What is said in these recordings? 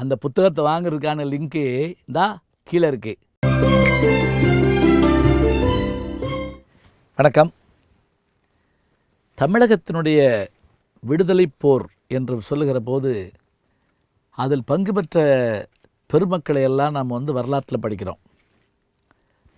அந்த புத்தகத்தை வாங்குறதுக்கான லிங்க்கு தான் கீழே இருக்குது வணக்கம். தமிழகத்தினுடைய விடுதலை போர் என்று சொல்லுகிற போது அதில் பங்கு பெற்ற பெருமக்களை எல்லாம் நாம் வந்து வரலாற்றில் படிக்கிறோம்.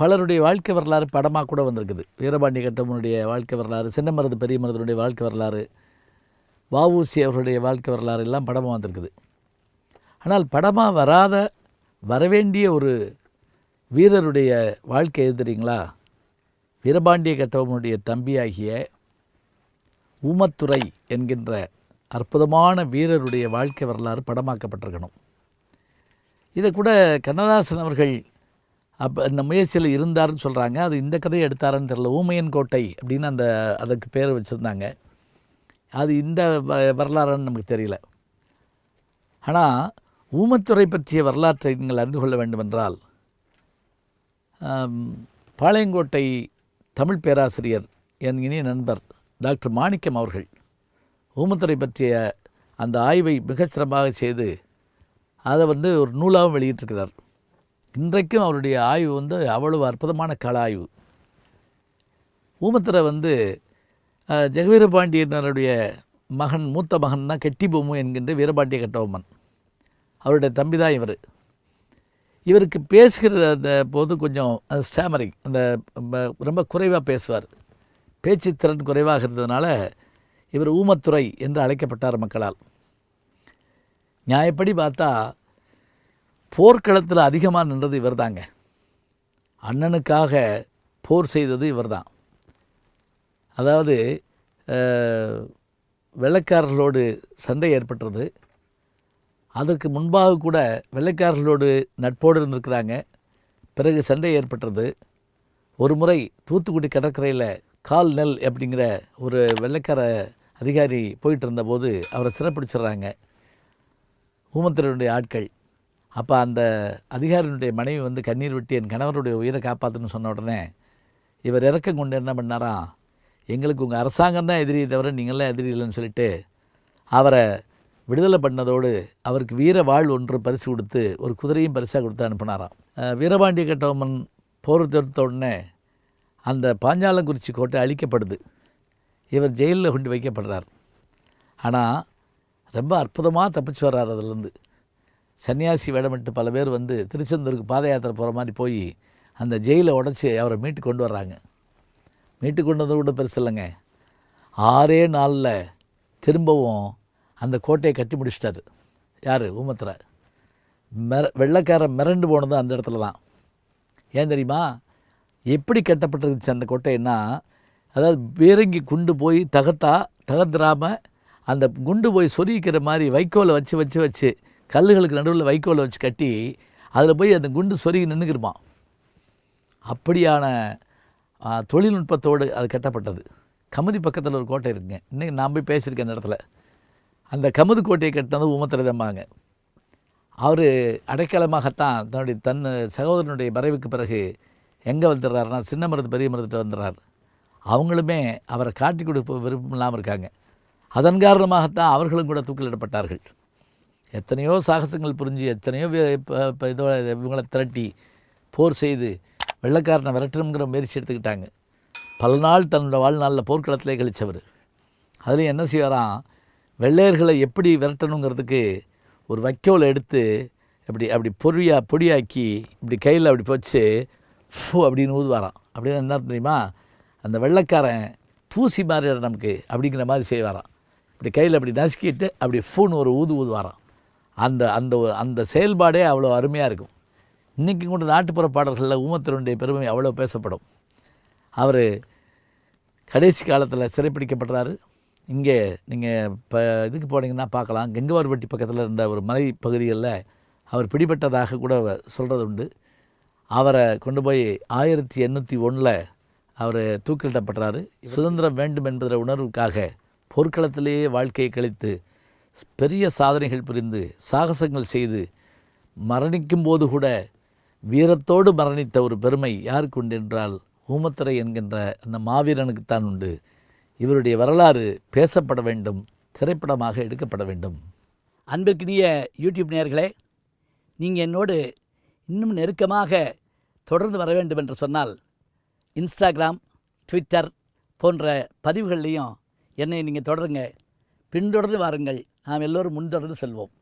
பலருடைய வாழ்க்கை வரலாறு படமாக கூட வந்திருக்குது. வீரபாண்டிய கட்டபொம்மனுடைய வாழ்க்கை வரலாறு சின்னமரது பெரிய மருதனுடைய வாழ்க்கை வரலாறு வஉசி அவர்களுடைய வாழ்க்கை வரலாறு எல்லாம் படமாக வந்திருக்குது. ஆனால் படமாக வராத வரவேண்டிய ஒரு வீரருடைய வாழ்க்கை எது வீரபாண்டிய கட்டபொம்மனுடைய தம்பியாகிய ஊமத்துறை என்கின்ற அற்புதமான வீரருடைய வாழ்க்கை வரலாறு படமாக்கப்பட்டிருக்கணும். இதை கூட கண்ணதாசன் அவர்கள் அப்போ இந்த முயற்சியில் இருந்தாருன்னு சொல்கிறாங்க அது இந்த கதையை எடுத்தாருன்னு தெரில ஊமையன் கோட்டை அப்படின்னு அந்த அதுக்கு பேர் வச்சுருந்தாங்க. அது இந்த வ- வரலாறுன்னு நமக்கு தெரியல. ஆனால் ஊமத்துறை பற்றிய வரலாற்றை நீங்கள் அறிந்து கொள்ள வேண்டுமென்றால் பாளையங்கோட்டை தமிழ் பேராசிரியர் என் இனிய நண்பர் டாக்டர் மாணிக்கம் அவர்கள் ஊமத்துறை பற்றிய அந்த ஆய்வை மிகச் சிறப்பாக செய்து அதை வந்து ஒரு நூலாகவும் வெளியிட்டிருக்கிறார். இன்றைக்கும் அவருடைய ஆய்வு வந்து அவ்வளவு அற்புதமான கள ஆய்வு ஊமத்துறை வந்து ஜெகவீரபாண்டியனருடைய மகன் மூத்த மகன் தான் கெட்டிபொம்மு என்கின்ற வீரபாண்டிய கட்டபொம்மன். அவருடைய தம்பி தான் இவர். இவருக்கு பேசுகிற அந்த போது கொஞ்சம் ஸ்டாமரிங் அந்த ரொம்ப குறைவாக பேசுவார். பேச்சு திறன் குறைவாக இருந்ததுனால இவர் ஊமத்துறை என்று அழைக்கப்பட்டார் மக்களால். நியாயப்படி பார்த்தா போர்க்களத்தில் அதிகமாக நின்றது இவர் தாங்க அண்ணனுக்காக போர் செய்தது இவர் தான் அதாவது வெள்ளக்காரர்களோடு சண்டை ஏற்பட்டது. அதற்கு முன்பாக கூட வெள்ளைக்காரர்களோடு நட்போடு இருந்திருக்கிறாங்க. பிறகு சண்டை ஏற்பட்டது. ஒரு முறை தூத்துக்குடி கடற்கரையில் கால் நெல் அப்படிங்கிற ஒரு வெள்ளைக்கார அதிகாரி போயிட்டு இருந்தபோது அவரை சிறப்பிடிச்சிடுறாங்க. ஊமத்திரனுடைய ஆட்கள். அப்போ அந்த அதிகாரியினுடைய மனைவி வந்து கண்ணீர் விட்டு என் கணவருடைய உயிரை காப்பாற்றுன்னு சொன்ன உடனே இவர் இறக்கம் கொண்டு என்ன பண்ணாராம்? எங்களுக்கு உங்கள் அரசாங்கம் தான் எதிரி தவிர நீங்களாம் எதிரி இல்லைன்னு சொல்லிட்டு அவரை விடுதலை பண்ணதோடு அவருக்கு வீர வாழ் ஒன்று பரிசு கொடுத்து ஒரு குதிரையும் பரிசாக கொடுத்து அனுப்பினாராம். வீரபாண்டிய கட்டபொம்மன் போர் தொடுத்த உடனே அந்த பாஞ்சாலங்குறிச்சி கோட்டை அழிக்கப்படுது. இவர் ஜெயிலில் கொண்டு வைக்கப்படுறார். ஆனால் ரொம்ப அற்புதமாக தப்பிச்சு வர்றார் அதுலேருந்து. சன்னியாசி வேடமிட்டு பல பேர் வந்து திருச்செந்தூருக்கு பாத யாத்திரை போகிற மாதிரி போய் அந்த ஜெயிலை உடச்சி அவரை மீட்டு கொண்டு வர்றாங்க. மீட்டு கொண்டு வந்தது கூட பெருசு இல்லைங்க. ஆறே நாளில் திரும்பவும் அந்த கோட்டையை கட்டி முடிச்சிட்டாரு. யார்? ஊமத்தில் மிர வெள்ளக்காரன் மிரண்டு போனது அந்த இடத்துல தான். ஏன் தெரியுமா? எப்படி கட்டப்பட்டிருந்துச்சு அந்த கோட்டைன்னா அதாவது பீரங்கி குண்டு போய் தகத்தா தகத்துறாமல் அந்த குண்டு போய் சொருகிக்கிற மாதிரி வைக்கோலை வச்சு வச்சு வச்சு கல்லுகளுக்கு நடுவில் வைக்கோலை வச்சு கட்டி அதில் போய் அந்த குண்டு சொருகி நின்றுக்கிருப்பான் அப்படியான தொழில்நுட்பத்தோடு அது கட்டப்பட்டது. கமதி பக்கத்தில் ஒரு கோட்டை இருக்குங்க. இன்றைக்கி நான் போய் பேசியிருக்கேன் அந்த இடத்துல. அந்த கமுது கோட்டையை கட்டினது உமத்திரதம்பாங்க. அவர் அடைக்கலமாகத்தான் தன்னுடைய தன் சகோதரனுடைய மறைவுக்கு பிறகு எங்கே வந்துடுறாருன்னா சின்ன மருது பெரிய மருதுகிட்ட வந்துடுறார் அவங்களுமே அவரை காட்டி கொடுப்ப விருப்பம் இல்லாமல் இருக்காங்க. அதன் காரணமாகத்தான் அவர்களும் கூட தூக்கிலிடப்பட்டார்கள் எத்தனையோ சாகசங்கள் புரிஞ்சு எத்தனையோ வி- இதோட இவங்களை திரட்டி போர் செய்து வெள்ளைக்காரனை விரட்டணுங்கிற முயற்சி எடுத்துக்கிட்டாங்க. பல நாள் தன்னோட வாழ்நாளில் போர்க்களத்திலே கழிச்சவர். அதுலேயும் என்ன செய்வாராம் வெள்ளையர்களை எப்படி விரட்டணுங்கிறதுக்கு ஒரு வைக்கோலை எடுத்து அப்படி அப்படி பொடியா பொடியாக்கி இப்படி கையில் அப்படி போச்சு ஃபூ அப்படின்னு ஊதுவாராம். அப்படின்னு என்ன தெரியுமா? அந்த வெள்ளைக்காரன் தூசி மாதிரி நமக்கு அப்படிங்கிற மாதிரி செய்வாராம். இப்படி கையில் அப்படி நசுக்கிட்டு அப்படி ஃபூன்னு ஒரு ஊது ஊதுவாராம். அந்த அந்த அந்த செயல்பாடே அவ்வளோ அருமையாக இருக்கும். இன்றைக்கி கூட நாட்டுப்புற பாடல்களில் ஊமத்தினுடைய பெருமை அவ்வளோ பேசப்படும். அவர் கடைசி காலத்தில் சிறைப்பிடிக்கப்படுறாரு. இங்கே நீங்கள் இப்போ இதுக்கு போனீங்கன்னா பார்க்கலாம். கெங்கவார்பட்டி பக்கத்தில் இருந்த ஒரு மலை பகுதிகளில் அவர் பிடிபட்டதாக கூட சொல்கிறது உண்டு அவரை கொண்டு போய் ஆயிரத்தி எண்ணூற்றி ஒன்றில் அவர் தூக்கிலிடப்படுறாரு சுதந்திரம் வேண்டும் என்பதில் உணர்வுக்காக போர்க்களத்திலேயே வாழ்க்கையை கழித்து பெரிய சாதனைகள் புரிந்து சாகசங்கள் செய்து மரணிக்கும் போது கூட வீரத்தோடு மரணித்த ஒரு பெருமை யாருக்கு உண்டு என்றால் ஊமத்துறை என்கின்ற அந்த மாவீரனுக்குத்தான் உண்டு. இவருடைய வரலாறு பேசப்பட வேண்டும் திரைப்படமாக எடுக்கப்பட வேண்டும். அன்பிற்கினிய யூடியூப் நேயர்களே நீங்கள் என்னோடு இன்னும் நெருக்கமாக தொடர்ந்து வர வேண்டும் என்று சொன்னால் இன்ஸ்டாகிராம் ட்விட்டர் போன்ற பதிவுகள்லையும் என்னை நீங்கள் தொடருங்க. பின்தொடர்ந்து வாருங்கள். நாம் எல்லோரும் முன்தொடர்ந்து செல்வோம்.